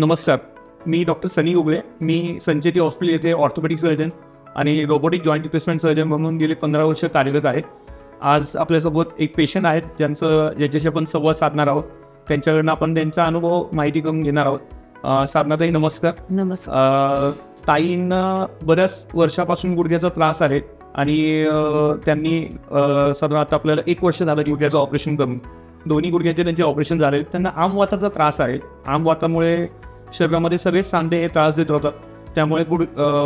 नमस्कार. मी डॉक्टर सनी उगळे. मी संचेती हॉस्पिटल येथे ऑर्थोपेडिक सर्जन आणि रोबोटिक जॉईंट रिप्लेसमेंट सर्जन म्हणून गेले पंधरा वर्ष कार्यरत आहे. आज आपल्यासोबत एक पेशंट आहेत ज्यांचं ज्याच्याशी आपण संवाद साधणार आहोत. त्यांच्याकडनं आपण त्यांचा अनुभव माहिती करून घेणार आहोत. साधनाताई नमस्कार. नमस्कार. ताईंना बऱ्याच वर्षापासून गुडघ्याचा त्रास आहे आणि त्यांनी साधारण आता आपल्याला एक वर्ष झालं गुडघ्याचं ऑपरेशन करून. दोन्ही गुडघ्याचे त्यांचे ऑपरेशन झाले. त्यांना आमवाताचा त्रास आहे. आमवातामुळे शरीरामध्ये सगळेच सांधे हे त्रास देत होतात. त्यामुळे गुड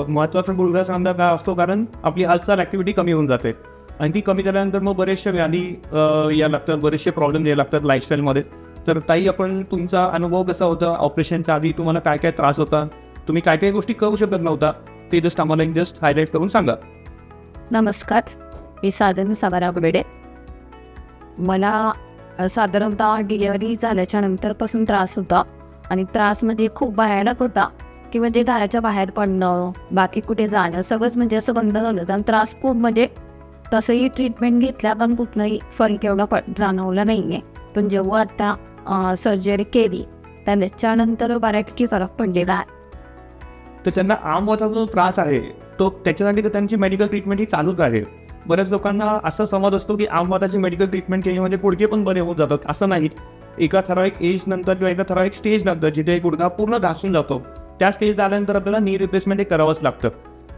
महत्त्वाचा गुडघा सांधा काय असतो कारण आपली हालचाल ॲक्टिव्हिटी कमी होऊन जाते. आणि ती कमी झाल्यानंतर मग बरेचशा व्याधी या लागतात बरेचसे प्रॉब्लेम यायला लागतात लाईफस्टाईलमध्ये तर ताई आपण तुमचा अनुभव कसा होता? ऑपरेशनच्या आधी तुम्हाला काय काय त्रास होता? तुम्ही काय काय गोष्टी करू शकत नव्हता? ते जस्ट आम्हाला एक जस्ट हायलाईट करून सांगा. नमस्कार. मी साधन सागरा बेडे. मला साधारणतः डिलेवरी झाल्याच्या नंतरपासून त्रास होता. आणि त्रास म्हणजे खूप भयानक होता. की म्हणजे घराच्या बाहेर पडणं बाकी कुठे जाणं सगळंच म्हणजे असं बंद झालं. होतं आणि त्रास खूप म्हणजे तसंही ट्रीटमेंट घेतल्या पण कुठलाही फरक एवढा पड जाणवला नाही आहे पण जेव्हा आता सर्जरी केली त्याच्यानंतर बऱ्यापैकी फरक पडलेला आहे. तर त्यांना आमवाताचा जो त्रास आहे तो त्याच्यासाठी तर त्यांची मेडिकल ट्रीटमेंट ही चालूच आहे. बऱ्याच लोकांना असा समज असतो की आमवाताची मेडिकल ट्रीटमेंट केली म्हणजे गुडघे पण बरे होऊन जातात असं नाही. एका ठराविक एज नंतर किंवा एका ठराविक स्टेज नंतर जिथे गुडघा पूर्ण घासून जातो त्या स्टेज झाल्यानंतर आपल्याला नी रिप्लेसमेंट हे करावंच लागतं.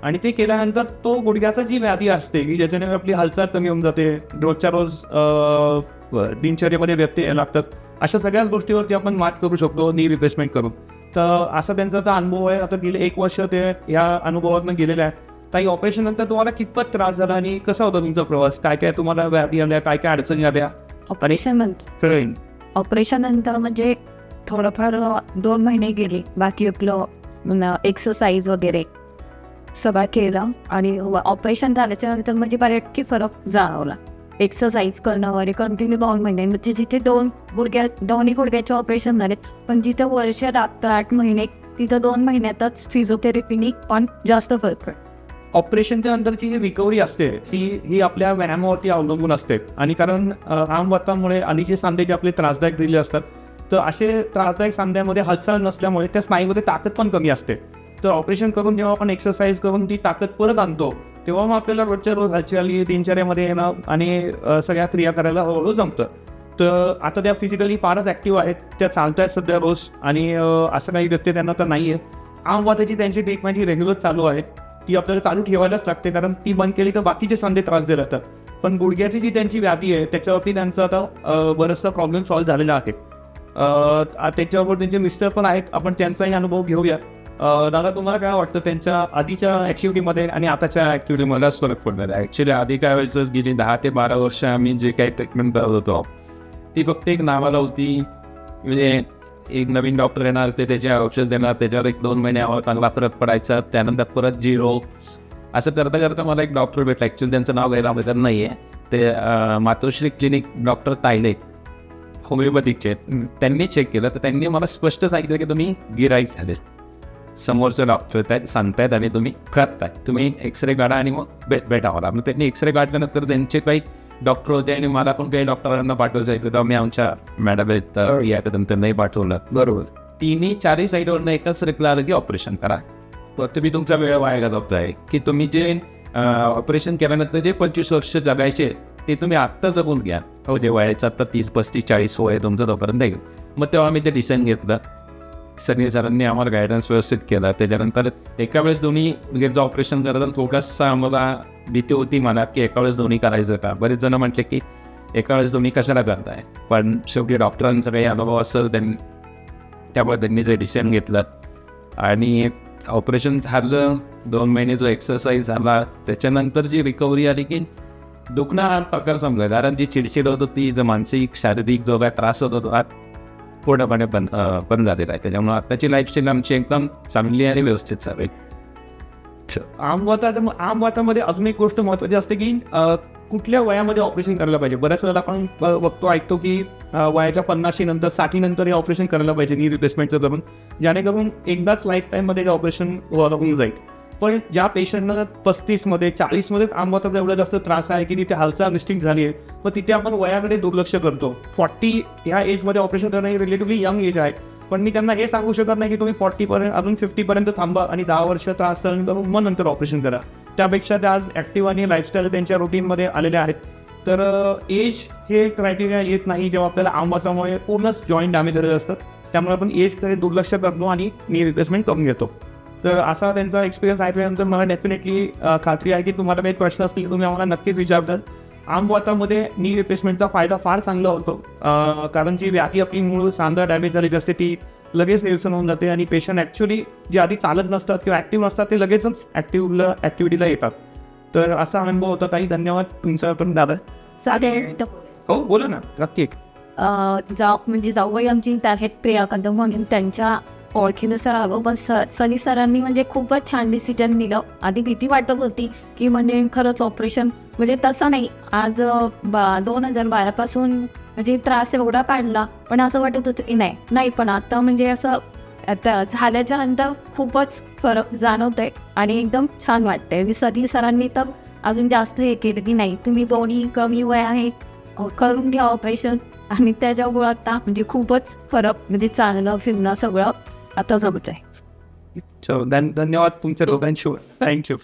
आणि ते केल्यानंतर तो गुडघ्याचा जी व्याधी असते की ज्याच्याने आपली हालचाल कमी होऊन जाते रोजच्या रोज दिनचर्येमध्ये व्यत्यय यायला लागतात अशा सगळ्याच गोष्टीवरती आपण मात करू शकतो नी रिप्लेसमेंट करून. तर असा त्यांचा आता अनुभव आहे आता गेले एक वर्ष ते या अनुभवातून गेलेलं आहे काही ऑपरेशन नंतर तुम्हाला कितपत त्रास झाला आणि कसा होता तुमचा प्रवास? काय काय तुम्हाला व्याधी आल्या काय काय अडचणी आल्या? ऑपरेशन ऑपरेशन नंतर म्हणजे थोडंफार दोन महिने गेले. बाकी आपलं एक्सरसाइज वगैरे सगळं केलं आणि ऑपरेशन झाल्याच्यानंतर म्हणजे बऱ्यापैकी फरक जाणवला. एक्सरसाइज करणं वगैरे कंटिन्यू दोन महिने. म्हणजे जिथे दोन गुडघ्या दोन्ही गुडघ्याचे ऑपरेशन झाले पण जिथं वर्ष लागतं आठ महिने तिथं दोन महिन्यातच फिजिओथेरपीने पण जास्त फरक पडतो ऑपरेशनच्या नंतरची जी रिकव्हरी असते ती ही आपल्या व्यायामावरती अवलंबून असते. आणि कारण आमवतामुळे आणि अलीचे सांधे जे आपले त्रासदायक दिले असतात तर असे त्रासदायक सांध्यामध्ये हालचाल नसल्यामुळे त्या स्नायूमध्ये ताकद पण कमी असते. तर ऑपरेशन करून जेव्हा आपण एक्सरसाइज करून ती ताकद परत आणतो तेव्हा मग आपल्याला रोजच्या रोज हालचाली दिनचर्यामध्ये येणं आणि सगळ्या क्रिया करायला हळूहळू जमतं. तर आता त्या फिजिकली फारच ॲक्टिव्ह आहेत त्या चालत आहेत सध्या रोज आणि असं काही व्यत्यय त्यांना तर नाही आहे आमवाताची त्यांची ट्रीटमेंट ही रेग्युलर चालू आहे. ती आपल्याला चालू ठेवायलाच लागते कारण ती बंद केली तर बाकीचे सांधे त्रास देत राहतात. पण गुडघ्याची जी त्यांची व्याधी आहे त्याच्यावरती त्यांचा आता बराचसा प्रॉब्लेम सॉल्व्ह झालेला आहे. त्याच्याबरोबर त्यांचे मिस्टर पण आहेत आपण त्यांचाही अनुभव घेऊया. दादा तुम्हाला काय वाटतं? त्यांच्या आधीच्या ऍक्टिव्हिटीमध्ये आणि आताच्या ऍक्टिव्हिटी मलाच फरक पडणार आहे? ॲक्च्युली आधी काय व्हायचं गेली दहा ते बारा वर्ष आम्ही जे काही ट्रीटमेंट करत होतो ती फक्त एक नावाला होती. म्हणजे एक नवीन डॉक्टर येणार ते त्याचे औषध देणार त्याच्यावर एक दोन महिन्यावर चांगला फरक पडायचा त्यानंतर परत झिरो असं करता करता मला एक डॉक्टर भेटला. ॲक्च्युली त्यांचं नाव घ्यायला हवं नाही आहे ते मातोश्री क्लिनिक डॉक्टर तायले होमिओपॅथिकचे त्यांनी चेक केलं तर त्यांनी मला स्पष्ट सांगितलं की तुम्ही गिराईक झाले समोरचे डॉक्टर आहेत सांगतायत आणि तुम्ही करताय तुम्ही एक्सरे काढा आणि मग भेट भेटा मला मग त्यांनी एक्सरे काढल्यानंतर त्यांचे काही डॉक्टर होते आणि मला पण काही डॉक्टरांना पाठवायचं आहे. तर मी आमच्या मॅडम आहेत या नाही पाठवलं. बरोबर. तिन्ही चारही साईडवरनं एकच रिप्लाय आलं की ऑपरेशन करा. तुम्ही तुमचा वेळ वाया घालवताय की तुम्ही जे ऑपरेशन केल्यानंतर जे पंचवीस वर्ष जगायचे ते तुम्ही आत्ता जगून घ्या. हो जे वयाचं आत्ता तीस पस्तीस चाळीस वय तुमचं तोपर्यंत आहे मग तेव्हा मी ते डिसिजन घेतलं. सगळे सरांनी आम्हाला गायडन्स व्यवस्थित केला. त्याच्यानंतर एका वेळेस दोन्ही गेटचं ऑपरेशन करताना थोडासा आम्हाला भीती होती मनात की एका वेळेस दोन्ही करायचं का? बरेच जण म्हटले की एका वेळेस दोन्ही कशाला करताय? पण शेवटी डॉक्टरांचा काही अनुभव असेल त्यांनी त्यामुळे त्यांनी जे डिसिजन घेतलं. आणि ऑपरेशन झालं दोन महिने जो एक्सरसाइज झाला त्याच्यानंतर जी रिकव्हरी आली की दुखणं हा प्रकार समजा कारण जी चिडचिड होत होती जो मानसिक शारीरिक जो काय त्रास होत होता पूर्णपणे बंद बंद झालेला आहे. त्याच्यामुळे आत्ताची लाईफस्टाईल आमची एकदम चांगली आणि व्यवस्थित चालू आहे. आमवाताचं आमवातामध्ये अजून एक गोष्ट महत्वाची असते की कुठल्या वयामध्ये ऑपरेशन करायला पाहिजे? बऱ्याच वेळेला आपण बघतो ऐकतो की वयाच्या पन्नाशी नंतर साठी नंतर हे ऑपरेशन करायला पाहिजे नी रिप्लेसमेंटचं करून. जेणेकरून एकदाच लाईफ टाईममध्ये हे ऑपरेशन होऊन जाईल. पण ज्या पेशंटना पस्तीसमध्ये चाळीसमध्ये आंबवताचा एवढा जास्त त्रास आहे की तिथे हालचाल मिस्टेक झाली आहे मग तिथे आपण वयाकडे दुर्लक्ष करतो. फॉर्टी ह्या एजमध्ये ऑपरेशन करणं ही रिलेटिव्हली यंग एज आहे. पण मी त्यांना हे सांगू शकत नाही की तुम्ही फॉर्टी पर्यंत अजून फिफ्टी पर्यंत थांबा आणि दहा वर्ष त्रास मग नंतर ऑपरेशन करा. त्यापेक्षा त्या आज ॲक्टिव्ह आणि लाईफस्टाईल त्यांच्या रुटीनमध्ये आलेले आहेत. तर एज हे क्रायटेरिया येत नाही जेव्हा आपल्याला आंबाचामुळे पूर्णच जॉईंट डॅमेज झालेले असतात त्यामुळे आपण एजकडे दुर्लक्ष करतो आणि मी रिप्लेसमेंट करून घेतो. तर असा त्यांचा एक्सपिरियन्स ऐकल्यानंतर मला डेफिनेटली खात्री आहे की तुम्हाला काही प्रश्न असतील तुम्ही आम्हाला नक्कीच विचारतात. आमवातामध्ये नी रिप्लेसमेंटचा फायदा फार चांगला होतो. कारण जी व्याधी आपली मूळ सांधा डॅमेज झालेली असते ती लगेच निरसन होऊन जाते आणि पेशंट ॲक्च्युली जे आधी चालत नसतात किंवा ॲक्टिव्ह नसतात ते लगेचच ॲक्टिव्हला ॲक्टिव्हिटीला येतात. तर असा अनुभव होता काही धन्यवाद तुमचा पण दादा. हो बोला ना. नक्की अं, जाऊ म्हणजे जाऊबाई आमची आहेत प्रिया कदम म्हणून. त्यांच्या ओळखीनुसार आलो. पण स सनी सरांनी म्हणजे खूपच छान डिसिजन दिलं. आधी भीती वाटत होती की म्हणजे खरंच ऑपरेशन म्हणजे तसं नाही. आज बा दोन हजार बारापासून म्हणजे त्रास एवढा काढला पण असं वाटत होतं की नाही नाही पण आता म्हणजे असं आता झाल्याच्यानंतर खूपच फरक जाणवतोय आणि एकदम छान वाटतंय. सरी सरांनी तर अजून जास्त हे केलं की नाही. तुम्ही दोन्ही कमी वय आहे करून घ्या ऑपरेशन आणि त्याच्यामुळं आता म्हणजे खूपच फरक म्हणजे चालणं फिरणं सगळं आता जमत आहे धन- धन्यवाद तुमच्या दोघांशी थँक्यू.